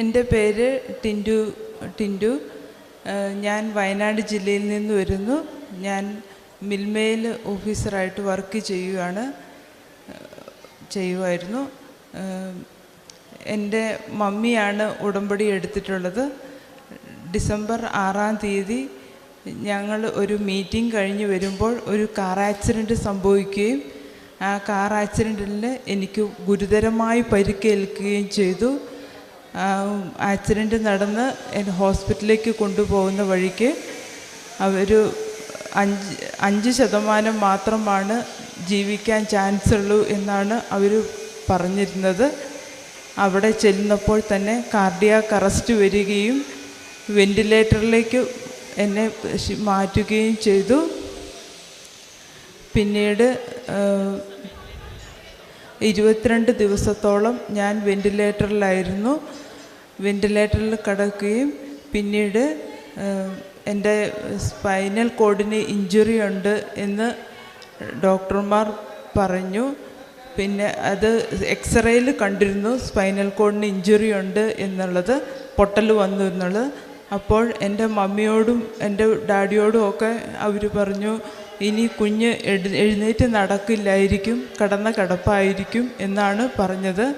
എന്റെ പേര് ടിന്റു ടിന്റു ഞാൻ വയനാട് ജില്ലയിൽ നിന്ന് വരുന്നു. ഞാൻ മിൽമയിൽ ഓഫീസറായിട്ട് വർക്ക് ചെയ്യുകയാണ് ചെയ്യുമായിരുന്നു എന്റെ മമ്മിയാണ് ഉടമ്പടി എടുത്തിട്ടുള്ളത്. ഡിസംബർ ആറാം തീയതി ഞങ്ങൾ ഒരു മീറ്റിംഗ് കഴിഞ്ഞ് വരുമ്പോൾ ഒരു കാർ ആക്സിഡന്റ് സംഭവിക്കുകയും ആ കാർ ആക്സിഡന്റിൽ എനിക്ക് ഗുരുതരമായി പരിക്കേൽക്കുകയും ചെയ്തു. ആക്സിഡന്റ് നടന്ന് എന്നെ ഹോസ്പിറ്റലിലേക്ക് കൊണ്ടുപോകുന്ന വഴിക്ക് അവർ അഞ്ച് അഞ്ച് ശതമാനം മാത്രമാണ് ജീവിക്കാൻ ചാൻസ് ഉള്ളൂ എന്നാണ് അവർ പറഞ്ഞിരുന്നത്. അവിടെ ചെല്ലുന്നപ്പോൾ തന്നെ കാർഡിയാക്ക് അറസ്റ്റ് വരികയും വെന്റിലേറ്ററിലേക്ക് എന്നെ മാറ്റുകയും ചെയ്തു. പിന്നീട് ഇരുപത്തിരണ്ട് ദിവസത്തോളം ഞാൻ വെന്റിലേറ്ററിലായിരുന്നു വെന്റിലേറ്ററിൽ കിടക്കുകയും പിന്നീട് എന്റെ സ്പൈനൽ കോഡിന് ഇഞ്ചുറി ഉണ്ട് എന്ന് ഡോക്ടർമാർ പറഞ്ഞു. പിന്നെ അത് എക്സ്റേയിൽ കണ്ടിരുന്നു സ്പൈനൽ കോഡിന് ഇഞ്ചുറി ഉണ്ട് എന്നുള്ളത് പൊട്ടൽ വന്നു എന്നുള്ളത്. അപ്പോൾ എന്റെ മമ്മിയോടും എന്റെ ഡാഡിയോടും ഒക്കെ അവർ പറഞ്ഞു ഇനി കുഞ്ഞ് എഴു- എഴുന്നേറ്റ് നടക്കില്ലായിരിക്കും കടന്ന കിടപ്പായിരിക്കും എന്നാണ് പറഞ്ഞത്.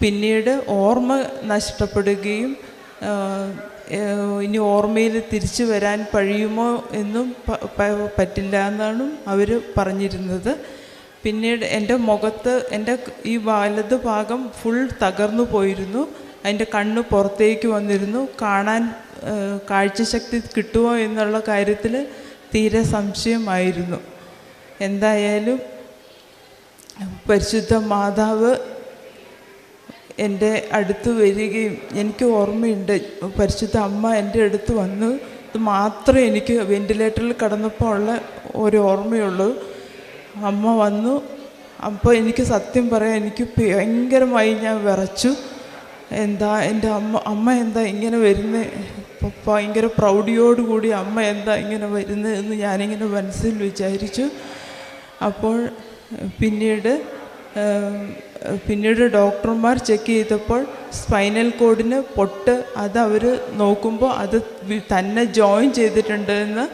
പിന്നീട് ഓർമ്മ നഷ്ടപ്പെടുകയും ഇനി ഓർമ്മയിൽ തിരിച്ചു വരാൻ കഴിയുമോ എന്നും പറ്റില്ല എന്നാണ് അവർ പറഞ്ഞിരുന്നത്. പിന്നീട് എന്റെ മുഖത്ത് എന്റെ ഈ വലത് ഭാഗം ഫുൾ തകർന്നു പോയിരുന്നു. അതിന്റെ കണ്ണ് പുറത്തേക്ക് വന്നിരുന്നു. കാണാൻ കാഴ്ചശക്തി കിട്ടുമോ എന്നുള്ള കാര്യത്തിൽ തീരെ സംശയമായിരുന്നു. എന്തായാലും പരിശുദ്ധ മാതാവ് എന്റെ അടുത്ത് വരികയും എനിക്ക് ഓർമ്മയുണ്ട്. പരിശുദ്ധ അമ്മ എന്റെ അടുത്ത് വന്നു. ഇത് മാത്രമേ എനിക്ക് വെന്റിലേറ്ററിൽ കടന്നപ്പോൾ ഉള്ള ഒരു ഓർമ്മയുള്ളൂ. അമ്മ വന്നു. അപ്പോൾ എനിക്ക് സത്യം പറയാം എനിക്ക് ഭയങ്കരമായി ഞാൻ വിറച്ചു. എന്താ എന്റെ അമ്മ അമ്മ എന്താ ഇങ്ങനെ വരുന്നത് ഭയങ്കര പ്രൗഢിയോടുകൂടി അമ്മ എന്താ ഇങ്ങനെ വരുന്നത് എന്ന് ഞാനിങ്ങനെ മനസ്സിൽ വിചാരിച്ചു. അപ്പോൾ പിന്നീട് പിന്നീട് ഡോക്ടർമാർ ചെക്ക് ചെയ്തപ്പോൾ സ്പൈനൽ കോഡിന് പൊട്ട് അത് അവർ നോക്കുമ്പോൾ അത് തന്നെ ജോയിൻ ചെയ്തിട്ടുണ്ട് എന്ന്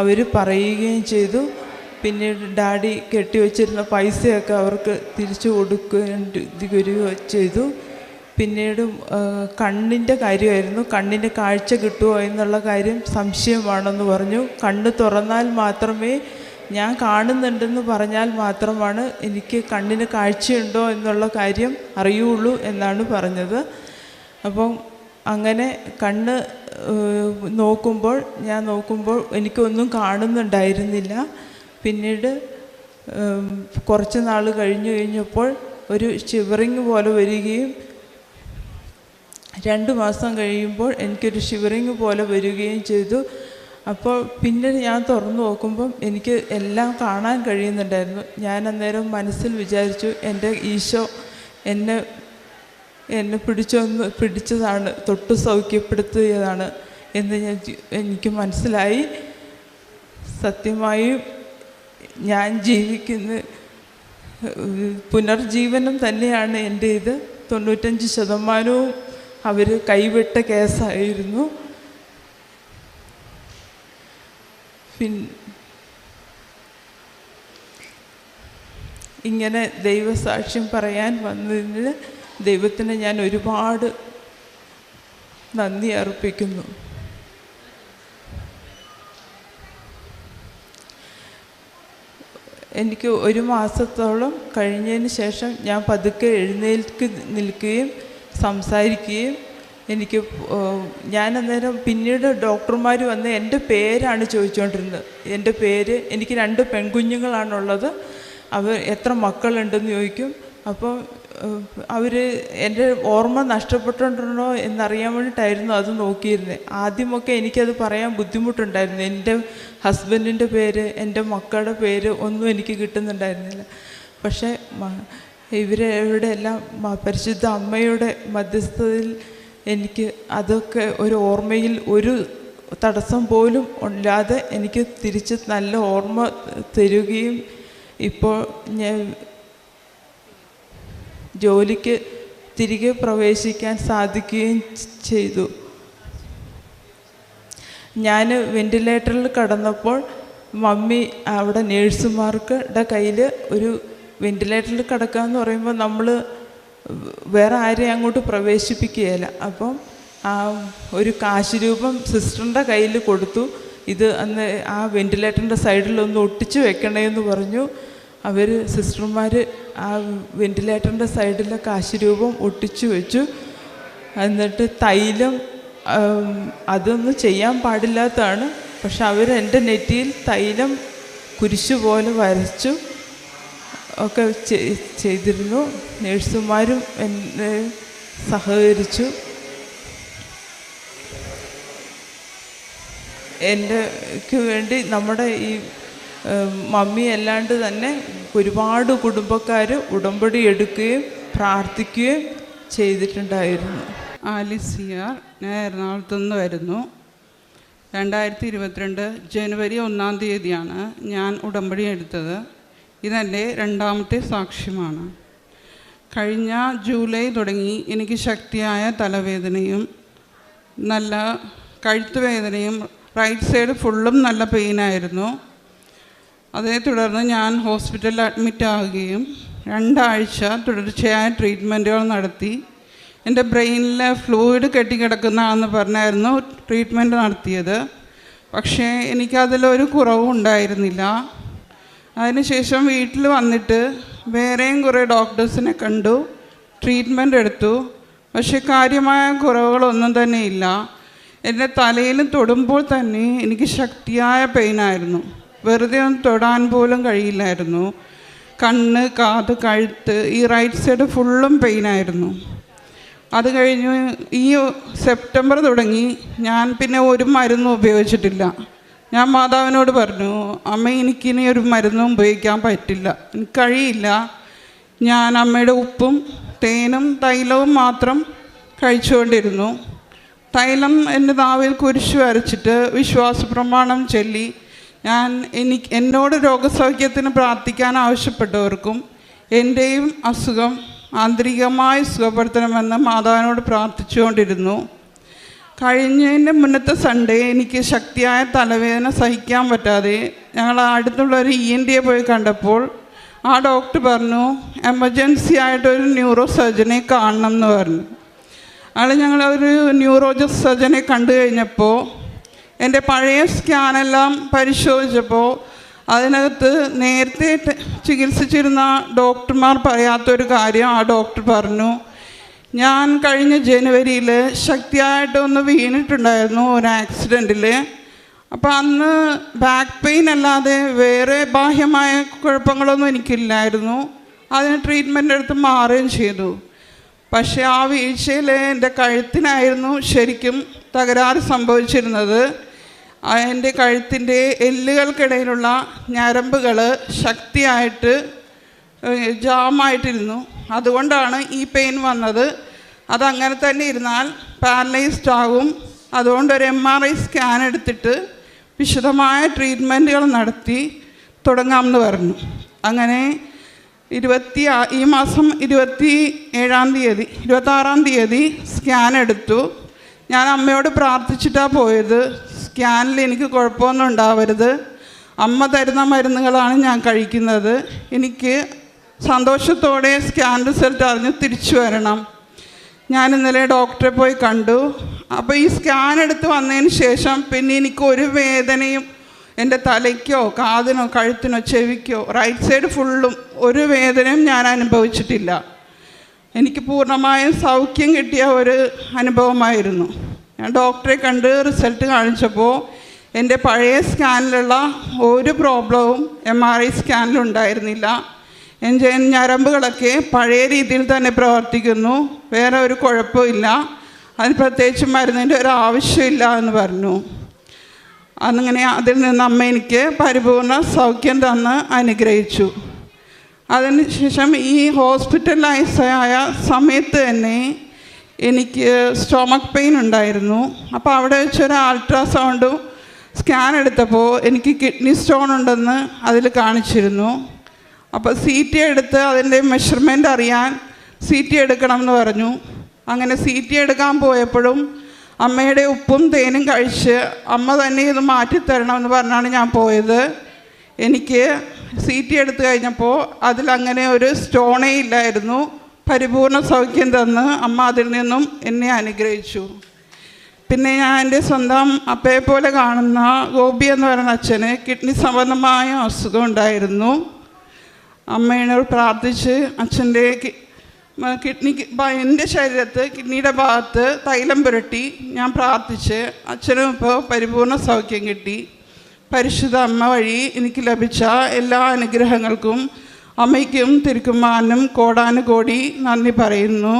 അവർ പറയുകയും ചെയ്തു. പിന്നീട് ഡാഡി കെട്ടിവെച്ചിരുന്ന പൈസയൊക്കെ അവർക്ക് തിരിച്ചു കൊടുക്കേണ്ടി വരികയോ ചെയ്തു. പിന്നീട് കണ്ണിന്റെ കാര്യമായിരുന്നു. കണ്ണിന്റെ കാഴ്ച കിട്ടുമോ എന്നുള്ള കാര്യം സംശയമാണെന്ന് പറഞ്ഞു. കണ്ണ് തുറന്നാൽ മാത്രമേ ഞാൻ കാണുന്നുണ്ടെന്ന് പറഞ്ഞാൽ മാത്രമാണ് എനിക്ക് കണ്ണിന് കാഴ്ചയുണ്ടോ എന്നുള്ള കാര്യം അറിയുള്ളൂ എന്നാണ് പറഞ്ഞത്. അപ്പം അങ്ങനെ കണ്ണ് നോക്കുമ്പോൾ ഞാൻ നോക്കുമ്പോൾ എനിക്കൊന്നും കാണുന്നുണ്ടായിരുന്നില്ല. പിന്നീട് കുറച്ച് നാൾ കഴിഞ്ഞു കഴിഞ്ഞപ്പോൾ ഒരു ഷിവറിങ് പോലെ വരികയും രണ്ട് മാസം കഴിയുമ്പോൾ എനിക്കൊരു ഷിവറിങ് പോലെ വരികയും ചെയ്തു. അപ്പോൾ പിന്നെ ഞാൻ തുറന്നു നോക്കുമ്പം എനിക്ക് എല്ലാം കാണാൻ കഴിയുന്നുണ്ടായിരുന്നു. ഞാൻ അന്നേരം മനസ്സിൽ വിചാരിച്ചു എന്റെ ഈശോ എന്നെ എന്നെ പിടിച്ചൊന്ന് പിടിച്ചതാണ് തൊട്ട് സൗഖ്യപ്പെടുത്തിയതാണ് എന്ന് ഞാൻ എനിക്ക് മനസ്സിലായി. സത്യമായും ഞാൻ ജീവിക്കുന്ന പുനർജീവനം തന്നെയാണ് എന്റെ ഇത്. തൊണ്ണൂറ്റഞ്ച് ശതമാനവും അവർ കൈവിട്ട കേസായിരുന്നു. പിൻ ഇങ്ങനെ ദൈവസാക്ഷ്യം പറയാൻ വന്നതിന് ദൈവത്തിന് ഞാൻ ഒരുപാട് നന്ദി അർപ്പിക്കുന്നു. എനിക്ക് ഒരു മാസത്തോളം കഴിഞ്ഞതിന് ശേഷം ഞാൻ പതുക്കെ എഴുന്നേൽക്ക് നിൽക്കുകയും സംസാരിക്കുകയും എനിക്ക് ഞാൻ അന്നേരം പിന്നീട് ഡോക്ടർമാർ വന്ന് എന്റെ പേരാണ് ചോദിച്ചുകൊണ്ടിരുന്നത് എന്റെ പേര് എനിക്ക് രണ്ട് പെൺകുഞ്ഞുങ്ങളാണുള്ളത്. അവർ എത്ര മക്കളുണ്ടെന്ന് ചോദിക്കും. അപ്പോൾ അവർ എന്റെ ഓർമ്മ നഷ്ടപ്പെട്ടിട്ടുണ്ടോ എന്നറിയാൻ വേണ്ടിയിട്ടായിരുന്നു അത് നോക്കിയിരുന്നത്. ആദ്യമൊക്കെ എനിക്കത് പറയാൻ ബുദ്ധിമുട്ടുണ്ടായിരുന്നു. എന്റെ ഹസ്ബൻഡിന്റെ പേര് എന്റെ മക്കളുടെ പേര് ഒന്നും എനിക്ക് കിട്ടുന്നുണ്ടായിരുന്നില്ല. പക്ഷേ ഇവരെ എല്ലാം പരിശുദ്ധ അമ്മയുടെ മധ്യസ്ഥതയിൽ എനിക്ക് അതൊക്കെ ഒരു ഓർമ്മയിൽ ഒരു തടസ്സം പോലും ഇല്ലാതെ എനിക്ക് തിരിച്ച് നല്ല ഓർമ്മ തരുകയും ഇപ്പോൾ ഞാൻ ജോലിക്ക് തിരികെ പ്രവേശിക്കാൻ സാധിക്കുകയും ചെയ്തു. ഞാൻ വെന്റിലേറ്ററിൽ കടന്നപ്പോൾ മമ്മി അവിടെ നേഴ്സുമാർക്കുടെ കയ്യിൽ ഒരു വെന്റിലേറ്ററിൽ കിടക്കുക എന്ന് പറയുമ്പോൾ നമ്മൾ വേറെ ആരെയും അങ്ങോട്ട് പ്രവേശിപ്പിക്കുകയില്ല. അപ്പം ആ ഒരു കാശ് രൂപം സിസ്റ്ററിന്റെ കയ്യിൽ കൊടുത്തു. ഇത് അന്ന് ആ വെന്റിലേറ്ററിന്റെ സൈഡിലൊന്ന് ഒട്ടിച്ച് വെക്കണേന്ന് പറഞ്ഞു. അവർ സിസ്റ്റർമാർ ആ വെന്റിലേറ്ററിന്റെ സൈഡിലെ കാശ് രൂപം ഒട്ടിച്ചു വെച്ചു. എന്നിട്ട് തൈലം അതൊന്നും ചെയ്യാൻ പാടില്ലാത്തതാണ്. പക്ഷെ അവർ എന്റെ നെറ്റിയിൽ തൈലം കുരിശു പോലെ വരച്ചു. ഒക്കെ ചെയ്തിരുന്നു. നേഴ്സുമാരും എന്നെ സഹകരിച്ചു. എന്റെക്ക് വേണ്ടി നമ്മുടെ ഈ മമ്മി അല്ലാണ്ട് തന്നെ ഒരുപാട് കുടുംബക്കാർ ഉടമ്പടി എടുക്കുകയും പ്രാർത്ഥിക്കുകയും ചെയ്തിട്ടുണ്ടായിരുന്നു. ആലിസിയാർ ഞാൻ എറണാകുളത്തു നിന്ന് വരുന്നു രണ്ടായിരത്തി ഇരുപത്തിരണ്ട് ജനുവരി ഒന്നാം തീയതിയാണ് ഞാൻ ഉടമ്പടി എടുത്തത്. ഇതെന്റെ രണ്ടാമത്തെ സാക്ഷ്യമാണ്. കഴിഞ്ഞ ജൂലൈ തുടങ്ങി എനിക്ക് ശക്തിയായ തലവേദനയും നല്ല കഴുത്ത് വേദനയും റൈറ്റ് സൈഡ് ഫുള്ളും നല്ല പെയിനായിരുന്നു അതേ തുടർന്ന് ഞാൻ ഹോസ്പിറ്റലിൽ അഡ്മിറ്റ് ആവുകയും രണ്ടാഴ്ച തുടർച്ചയായ ട്രീറ്റ്മെന്റുകൾ നടത്തി. എന്റെ ബ്രെയിനിലെ ഫ്ലൂയിഡ് കെട്ടിക്കിടക്കുന്നതാണെന്ന് പറഞ്ഞായിരുന്നു ട്രീറ്റ്മെന്റ് നടത്തിയത്. പക്ഷേ എനിക്കതിലൊരു കുറവും ഉണ്ടായിരുന്നില്ല അതിനുശേഷം വീട്ടിൽ വന്നിട്ട് വേറെയും കുറേ ഡോക്ടേഴ്സിനെ കണ്ടു ട്രീറ്റ്മെന്റ് എടുത്തു. പക്ഷേ കാര്യമായ കുറവുകളൊന്നും തന്നെ ഇല്ല. എന്റെ തലയിൽ തൊടുമ്പോൾ തന്നെ എനിക്ക് ശക്തിയായ പെയിനായിരുന്നു വെറുതെ ഒന്ന് തൊടാൻ പോലും കഴിയില്ലായിരുന്നു. കണ്ണ് കാത് കഴുത്ത് ഈ റൈറ്റ് സൈഡ് ഫുള്ളും പെയിനായിരുന്നു അത് കഴിഞ്ഞ് ഈ സെപ്റ്റംബർ തുടങ്ങി. ഞാൻ പിന്നെ ഒരു മരുന്നും ഉപയോഗിച്ചിട്ടില്ല. ഞാൻ മാതാവിനോട് പറഞ്ഞു അമ്മ എനിക്കിനി ഒരു മരുന്നും ഉപയോഗിക്കാൻ പറ്റില്ല. എനിക്ക് കഴിയില്ല. ഞാൻ അമ്മയുടെ ഉപ്പും തേനും തൈലവും മാത്രം കഴിച്ചുകൊണ്ടിരുന്നു. തൈലം എന്റെ നാവിൽ കുരിശു വരച്ചിട്ട് വിശ്വാസ പ്രമാണം ചൊല്ലി. ഞാൻ എനിക്ക് എന്നോട് രോഗസൗഖ്യത്തിന് പ്രാർത്ഥിക്കാൻ ആവശ്യപ്പെട്ടവർക്കും എന്റെയും അസുഖം ആന്തരികമായി സുഖപ്പെടുത്തണമെന്ന് മാതാവിനോട് പ്രാർത്ഥിച്ചുകൊണ്ടിരുന്നു. കഴിഞ്ഞതിന്റെ മുന്നത്തെ സൺഡേ എനിക്ക് ശക്തിയായ തലവേദന സഹിക്കാൻ പറ്റാതെ ഞങ്ങൾ അടുത്തുള്ള ഒരു ഇ എൻ ഡിയെ പോയി കണ്ടപ്പോൾ ആ ഡോക്ടർ പറഞ്ഞു എമർജൻസി ആയിട്ടൊരു ന്യൂറോ സർജനെ കാണണം എന്ന് പറഞ്ഞു. അയാൾ ഒരു ന്യൂറോജ സർജനെ കണ്ടു കഴിഞ്ഞപ്പോൾ എന്റെ പഴയ സ്കാനെല്ലാം പരിശോധിച്ചപ്പോൾ അതിനകത്ത് നേരത്തെ ചികിത്സിച്ചിരുന്ന ഡോക്ടർമാർ പറയാത്തൊരു കാര്യം ആ ഡോക്ടർ പറഞ്ഞു ഞാൻ കഴിഞ്ഞ ജനുവരിയിൽ ശക്തിയായിട്ടൊന്ന് വീണിട്ടുണ്ടായിരുന്നു ഒരു ആക്സിഡന്റിൽ അപ്പോൾ അന്ന് ബാക്ക് പെയിൻ അല്ലാതെ വേറെ ബാഹ്യമായ കുഴപ്പങ്ങളൊന്നും എനിക്കില്ലായിരുന്നു. അതിന് ട്രീറ്റ്മെന്റ് എടുത്ത് മാറുകയും ചെയ്തു. പക്ഷേ ആ വീഴ്ചയിൽ എന്റെ കഴുത്തിനായിരുന്നു ശരിക്കും തകരാറ് സംഭവിച്ചിരുന്നത്. എന്റെ കഴുത്തിന്റെ എല്ലുകൾക്കിടയിലുള്ള ഞരമ്പുകൾ ശക്തിയായിട്ട് ജാമായിട്ടിരുന്നു. അതുകൊണ്ടാണ് ഈ പെയിൻ വന്നത്. അതങ്ങനെ തന്നെ ഇരുന്നാൽ പാരലൈസ്ഡ് ആകും. അതുകൊണ്ട് ഒരു എം ആർ ഐ സ്കാൻ എടുത്തിട്ട് വിശദമായ ട്രീറ്റ്മെന്റുകൾ നടത്തി തുടങ്ങാമെന്ന് പറഞ്ഞു. അങ്ങനെ ഇരുപത്തി ഈ മാസം ഇരുപത്തി ഏഴാം തീയതി ഇരുപത്താറാം തീയതി സ്കാൻ എടുത്തു. ഞാൻ അമ്മയോട് പ്രാർത്ഥിച്ചിട്ടാണ് പോയത്. സ്കാനിൽ എനിക്ക് കുഴപ്പമൊന്നും ഉണ്ടാവരുത്. അമ്മ തരുന്ന മരുന്നുകളാണ് ഞാൻ കഴിക്കുന്നത്. എനിക്ക് സന്തോഷത്തോടെ സ്കാൻ റിസൾട്ട് അറിഞ്ഞ് തിരിച്ചു വരണം. ഞാൻ ഇന്നലെ ഡോക്ടറെ പോയി കണ്ടു. അപ്പോൾ ഈ സ്കാൻ എടുത്ത് വന്നതിന് ശേഷം പിന്നെ എനിക്ക് ഒരു വേദനയും എന്റെ തലയ്ക്കോ കാതിനോ കഴുത്തിനോ ചെവിക്കോ റൈറ്റ് സൈഡ് ഫുള്ളും ഒരു വേദനയും ഞാൻ അനുഭവിച്ചിട്ടില്ല. എനിക്ക് പൂർണമായും സൗഖ്യം കിട്ടിയ ഒരു അനുഭവമായിരുന്നു. ഞാൻ ഡോക്ടറെ കണ്ട് റിസൾട്ട് കാണിച്ചപ്പോൾ എന്റെ പഴയ സ്കാനിലുള്ള ഒരു പ്രോബ്ലവും എം ആർ ഐ സ്കാനിലുണ്ടായിരുന്നില്ല. ഞരമ്പുകളൊക്കെ പഴയ രീതിയിൽ തന്നെ പ്രവർത്തിക്കുന്നു. വേറെ ഒരു കുഴപ്പമില്ല അതിന് പ്രത്യേകിച്ച് മരുന്നിന്റെ ഒരു ആവശ്യമില്ല എന്ന് പറഞ്ഞു. അങ്ങനെ അതിൽ നിന്ന് അമ്മ എനിക്ക് പരിപൂർണ സൗഖ്യം തന്ന് അനുഗ്രഹിച്ചു. അതിനുശേഷം ഈ ഹോസ്പിറ്റലൈസായ സമയത്ത് തന്നെ എനിക്ക് സ്റ്റോമക് പെയിൻ ഉണ്ടായിരുന്നു. അപ്പോൾ അവിടെ വെച്ചൊരു അൾട്രാസൗണ്ടും സ്കാൻ എടുത്തപ്പോൾ എനിക്ക് കിഡ്നി സ്റ്റോൺ ഉണ്ടെന്ന് അതിൽ കാണിച്ചിരുന്നു. അപ്പോൾ സി ടി എടുത്ത് അതിന്റെ മെഷർമെന്റ് അറിയാൻ സി ടി എടുക്കണം എന്ന് പറഞ്ഞു. അങ്ങനെ സി ടി എടുക്കാൻ പോയപ്പോഴും അമ്മയുടെ ഉപ്പും തേനും കഴിച്ച് അമ്മ തന്നെ ഇത് മാറ്റിത്തരണമെന്ന് പറഞ്ഞാണ് ഞാൻ പോയത്. എനിക്ക് സി ടി എടുത്തു കഴിഞ്ഞപ്പോൾ അതിലങ്ങനെ ഒരു സ്റ്റോണേ ഇല്ലായിരുന്നു. പരിപൂർണ സൗഖ്യം തന്ന് അമ്മ അതിൽ നിന്നും എന്നെ അനുഗ്രഹിച്ചു. പിന്നെ ഞാൻ എന്റെ സ്വന്തം അപ്പയെ പോലെ കാണുന്ന ഗോപി എന്ന് പറയുന്ന അച്ഛന് കിഡ്നി സംബന്ധമായ അസുഖം ഉണ്ടായിരുന്നു. അമ്മയോട് പ്രാർത്ഥിച്ച് അച്ഛന്റെ കിഡ്നിക്ക് എന്റെ ശരീരത്ത് കിഡ്നിയുടെ ഭാഗത്ത് തൈലം പുരട്ടി ഞാൻ പ്രാർത്ഥിച്ച് അച്ഛനും ഇപ്പോൾ പരിപൂർണ സൗഖ്യം കിട്ടി. പരിശുദ്ധ അമ്മ വഴി എനിക്ക് ലഭിച്ച എല്ലാ അനുഗ്രഹങ്ങൾക്കും അമ്മയ്ക്കും തിരുക്കുമാനും കോടാനുകോടി നന്ദി പറയുന്നു.